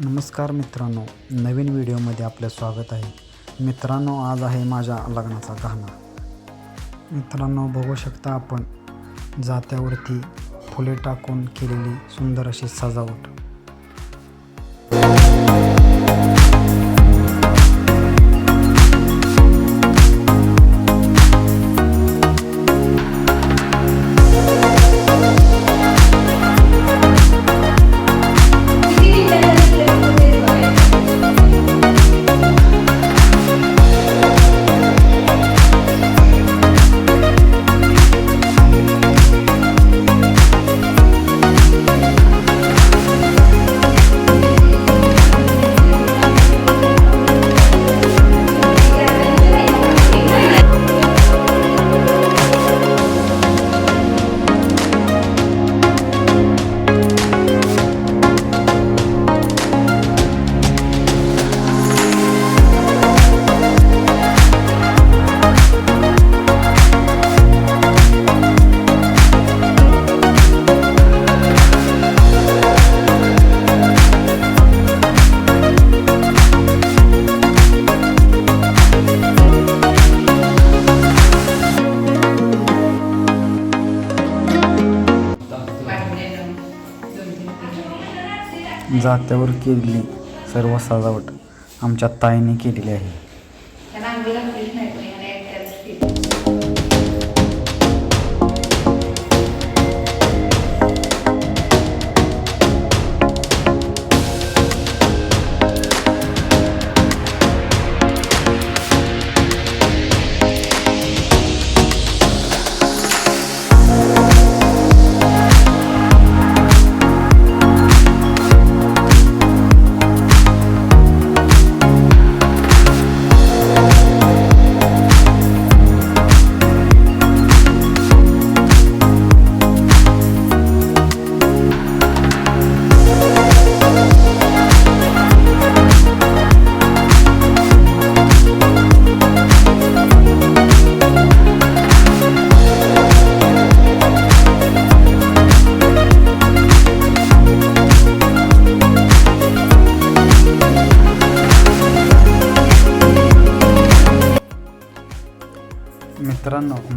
नमस्कार मित्रांनो नवीन व्हिडिओमध्ये आपलं स्वागत आहे. मित्रांनो आज आहे माझ्या लग्नाचा गहना मित्रांनो बघू शकता आपण जात्यावरती फुले टाकून केलेली सुंदर अशी सजावट. जात्यावर केलेली सर्व सजावट आमच्या ताईने केलेली आहे.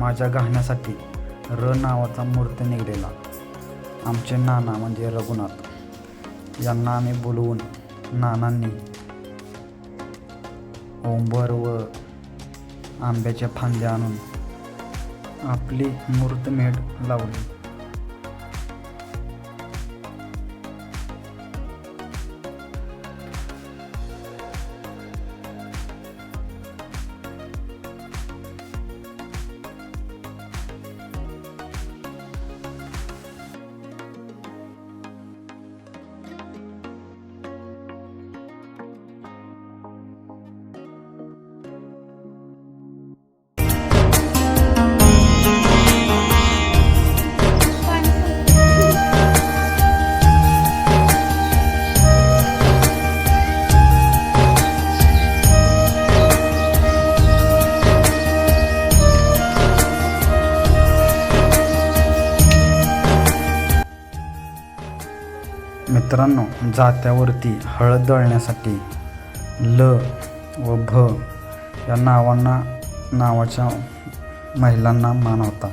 माझ्या गाण्यासाठी र नावाचा मूर्त निघलेला. आमचे नाना म्हणजे रघुनाथ. यांना आम्ही बोलवून नानांनी ओंबर व आंब्याच्या फांद्या आणून आपली मूर्तमेढ लावली. मित्रांनो जात्यावरती हळद दळण्यासाठी ल व भ या नावांना नावाच्या महिलांना मान होता.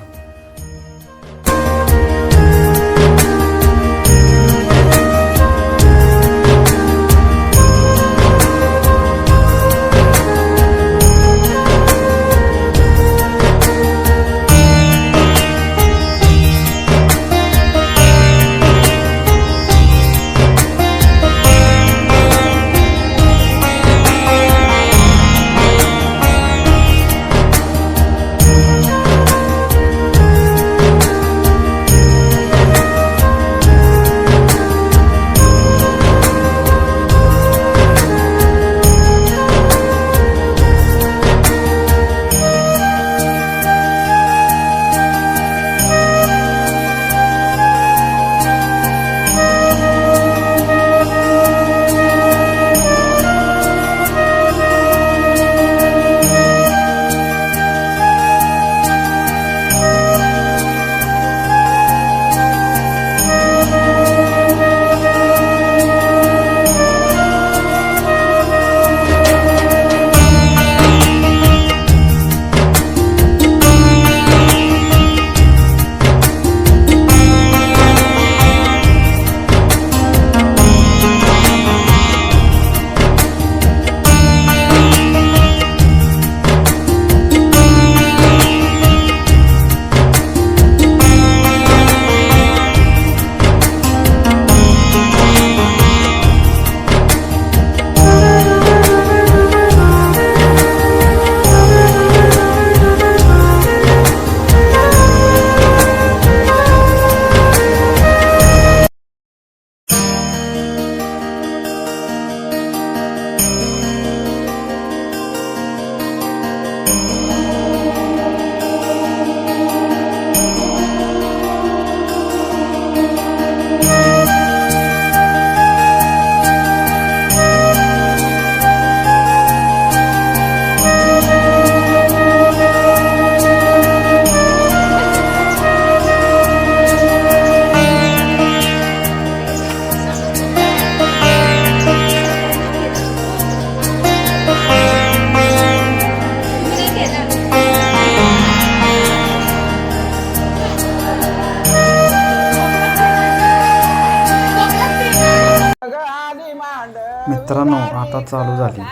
मित्रांनो आता चालू झाली.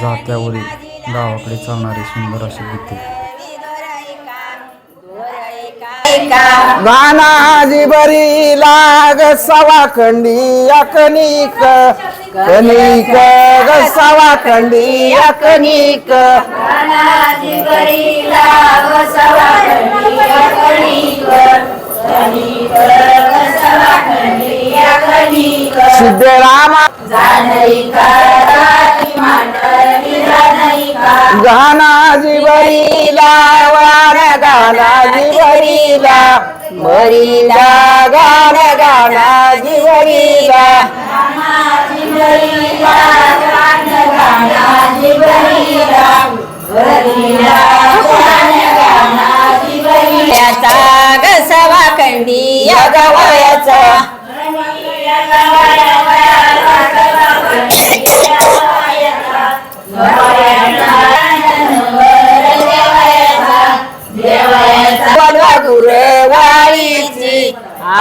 जात्यावरील गावाकडे चालणारी सुंदर अशी गीते. गानाजी बरी लाग सवा खंडी अकनिक. कनिक ग सवा खंडी अकनिक. सिद्धरामा गानाजी बरी लावान गानाजी बरीला बरीला गान गानाजी बरीला याचा गसवा कंडी या गवयाचा.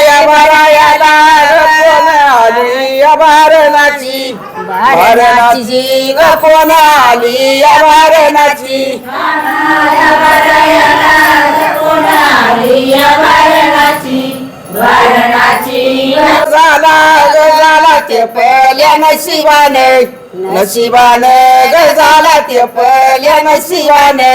या बरायाला कोण आली या बारणाची बारणाची ग कोण आली या बारणाची झाला ग झाला ते पल्या नशिबाने नशिबाने ग झाला ते पल्या नशिबाने.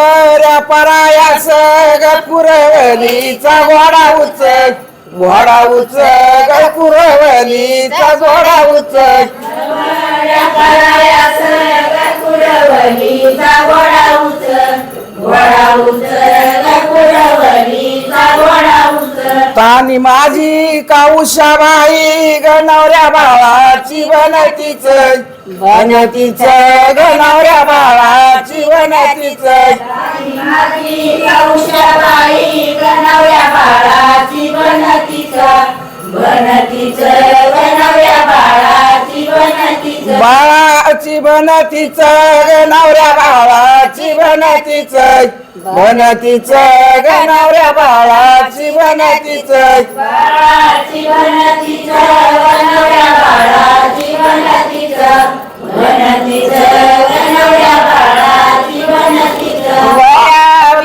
नवऱ्या परायास ग पुरवलीचा घोडा उच घोडा उच ग पुरवलीचा घोडा उच तानी माझी काऊशाबाई ग नवऱ्या बाळाची बनतीच. बनतीच ग नवऱ्या बाळाची बनतीच. बाळाची बनतीच. बनतीच नवऱ्या बाळाची बनतीच. बनतीच ग नवऱ्या बाळाची बनतीच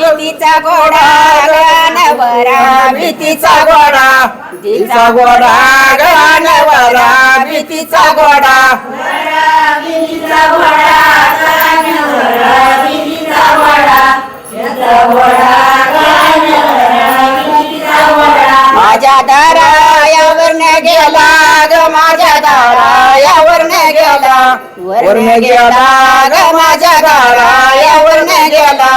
भीतीचा घोडा गाणवरा भीतीचा घोडा तिचा घोडा गाणवरा भीतीचा घोडा माझ्या दारायावर गेला ग माझ्या दारायावर गेला. वर गेला ग माझ्या दारायावर गेला.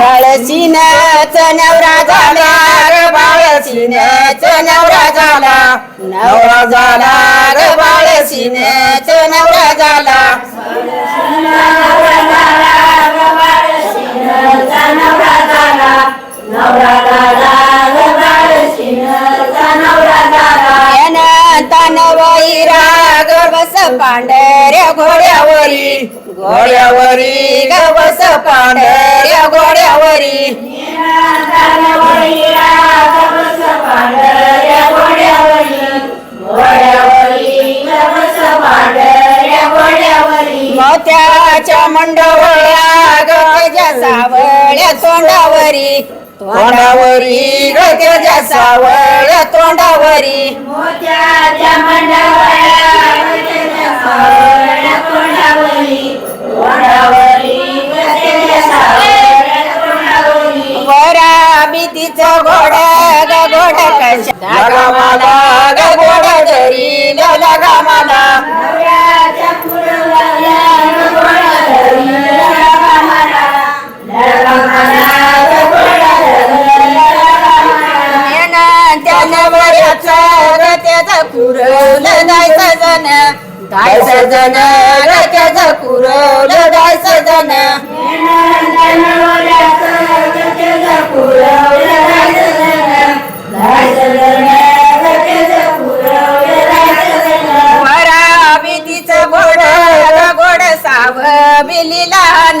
बाळसीनच नवरा झाला ग बाळसीनच नवरा झाला. नवरा झाला ग बाळसीनच नवरा झाला राग बस पांढऱ्या घोड्यावरी. घोड्यावरी ग बस पांढऱ्या घोड्यावरी. मंडवळ्या ग त्याच्या सावळ्या तोंडावरी. तोंडावरी ग त्याच्या सावळ्या तोंडावरी. मोत्याच्या मंडवळ्या तोंडावरी. वरा भीतीचं घोड ग घोड कशा कुरवलं जायचं जण जायचं जण ग त्याचं कुरवलं जायचं जण वरा भीतीचं घोड ग घोड साव बिली लहान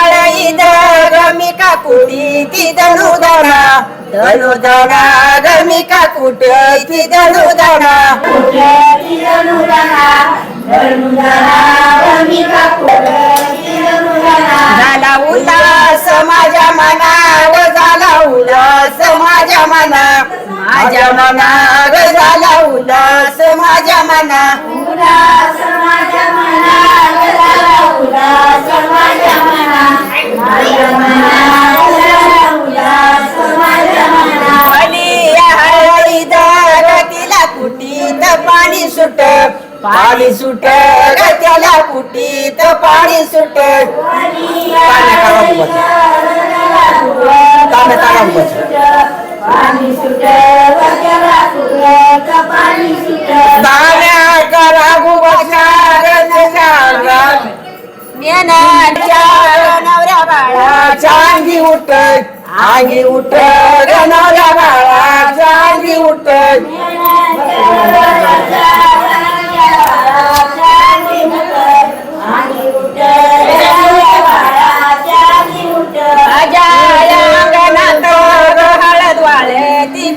गमिका कुटी ती धनुदाना धनुदाना गमिका कुटी ती धनुदाना झाला उल्हास माझ्या मनाग झाला उल्हास माझ्या मना. माझ्या मनाग झाला उल्हास माझ्या मना. पाणी सुट पाणी सुट त्याला कुटीत पाणी सुट दाम्या करा मेनाच्या बाळाच्या अंगी उठ अंगी उठ ग नवऱ्या बाळाच्या अंगी उठ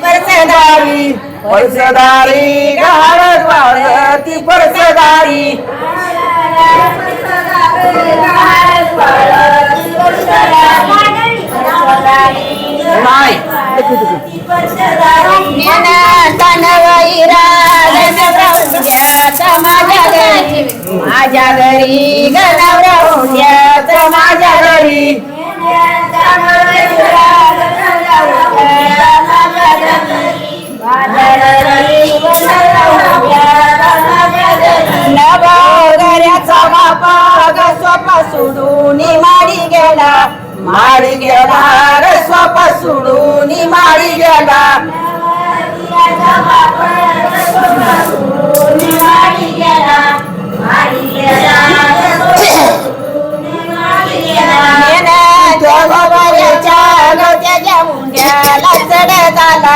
परसदारी. परसदारी ग हळद वाळे ती परसदारी. माझ्या घरी माझ्या घरी गणवऱ्या माझ्या घरी नवऱ्याचा बापा ग सोडून माडी गेला. माडी गेला.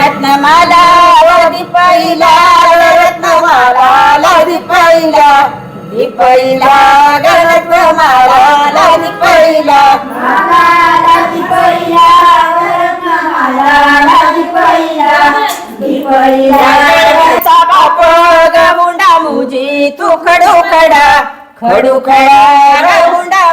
रत्नमाला लावली पहिला रत्नमाला लावली पहिला. दी पहिला रत्नमाला लावली पहिला. लावली पहिला रत्नमाला लावली पहिला. दी पहिला बाप मुंडा मुजी तू खडू खडा खडू खडा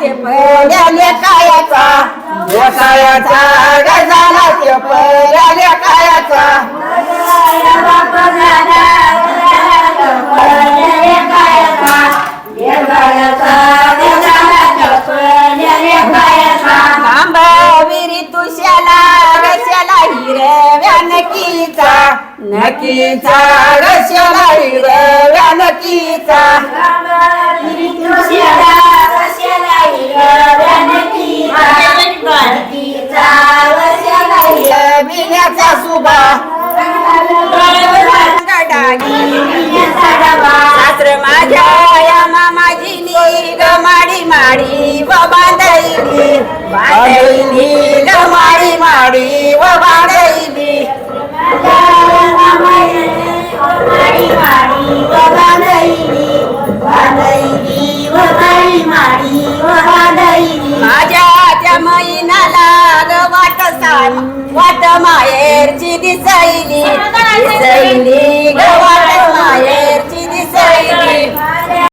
ते पहिल्या कायाचा. व्यवसायाचा गजाला ते पहिल्या कायाचा. खांबाविरी तुशाला रशाला हिरव्या नकीचा नकीचा रशाला हिरव्या नकीचा बिण्याचा सुबा सासर माझ्या या ग माडी माडी व बांधईली बांधईली ग माडी माडी व बांधईली वाट माहेरची दिसायली. दिसायली गवाट माहेर.